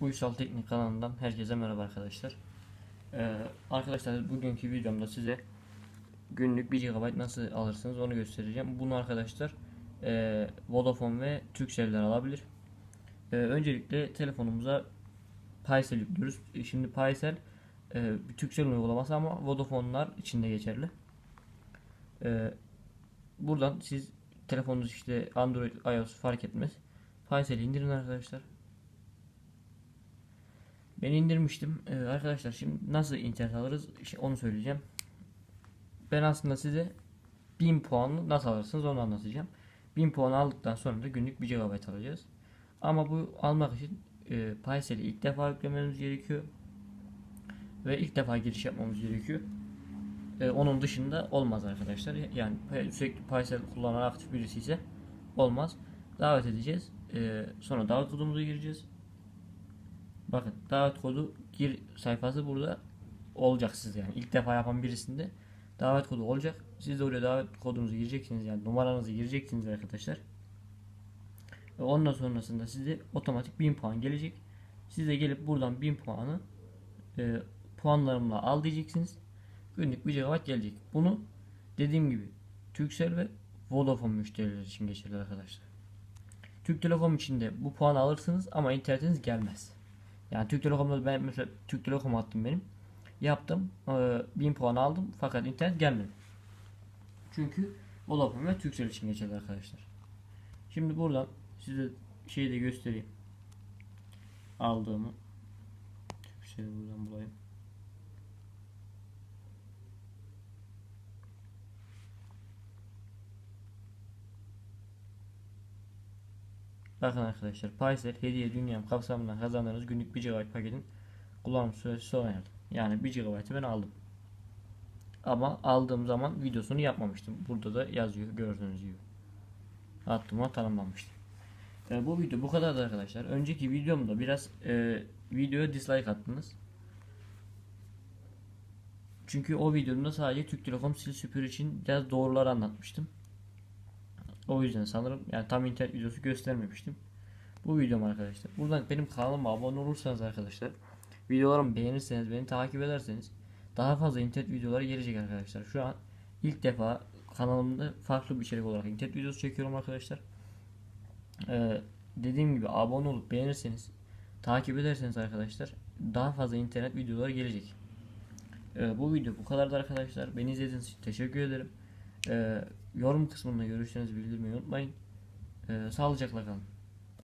Uysal Teknik kanalından herkese merhaba arkadaşlar. Ee, arkadaşlar bugünkü videomda size günlük 1 GB nasıl alırsınız onu göstereceğim. Bunu arkadaşlar e, Vodafone ve Turkcell'ler alabilir. Ee, öncelikle telefonumuza Paysel yüklüyoruz. E, Şimdi Paysel e, Turkcell uygulaması ama Vodafone'lar içinde geçerli. Ee, buradan siz telefonunuz işte Android, iOS fark etmez. Paysel'i indirin arkadaşlar. Ben indirmiştim. Ee, arkadaşlar şimdi nasıl internet alırız onu söyleyeceğim. Ben aslında size 1000 puanlı nasıl alırsınız onu anlatacağım. 1000 puan aldıktan sonra da günlük 1 GB alacağız. Ama bu almak için e, Paysel'i ilk defa yüklememiz gerekiyor. Ve ilk defa giriş yapmamız gerekiyor. E, onun dışında olmaz arkadaşlar. Yani sürekli Paysel kullanan aktif birisi ise olmaz. Davet edeceğiz. E, sonra davet kodumuzu gireceğiz. Bakın davet kodu gir sayfası burada olacak siz yani. ilk defa yapan birisinde davet kodu olacak. Siz de oraya davet kodunuzu gireceksiniz yani numaranızı gireceksiniz arkadaşlar. Ve ondan sonrasında size otomatik 1000 puan gelecek. Siz de gelip buradan 1000 puanı e, puanlarımla al diyeceksiniz. Günlük 1 GB gelecek. Bunu dediğim gibi Turkcell ve Vodafone müşterileri için geçerli arkadaşlar. Türk Telekom için de bu puanı alırsınız ama internetiniz gelmez. Yani Türk Telekom'da ben mesela Türk Telekom attım benim. Yaptım. E, 1000 puan aldım fakat internet gelmedi. Çünkü Vodafone ve Turkcell için geçerli arkadaşlar. Şimdi buradan size şeyi de göstereyim. Aldığımı. Turkcell'i buradan bulayım. Bakın arkadaşlar Paysel hediye dünyam kapsamında kazandığınız günlük 1 GB paketin kullanım süresi sona erdi. Yani 1 GB'ı ben aldım. Ama aldığım zaman videosunu yapmamıştım. Burada da yazıyor gördüğünüz gibi. Attığıma tanımlamıştım. E, bu video bu kadardı arkadaşlar. Önceki videomda biraz e, videoya dislike attınız. Çünkü o videomda sadece Türk Telekom sil süpür için biraz doğruları anlatmıştım. O yüzden sanırım yani tam internet videosu göstermemiştim. Bu videom arkadaşlar. Buradan benim kanalıma abone olursanız arkadaşlar videolarımı beğenirseniz beni takip ederseniz daha fazla internet videoları gelecek arkadaşlar. Şu an ilk defa kanalımda farklı bir içerik olarak internet videosu çekiyorum arkadaşlar. Ee, dediğim gibi abone olup beğenirseniz takip ederseniz arkadaşlar daha fazla internet videoları gelecek. Ee, bu video bu kadardı arkadaşlar. Beni izlediğiniz için teşekkür ederim. Ee, yorum kısmında görüşlerinizi bildirmeyi unutmayın. Ee, sağlıcakla kalın.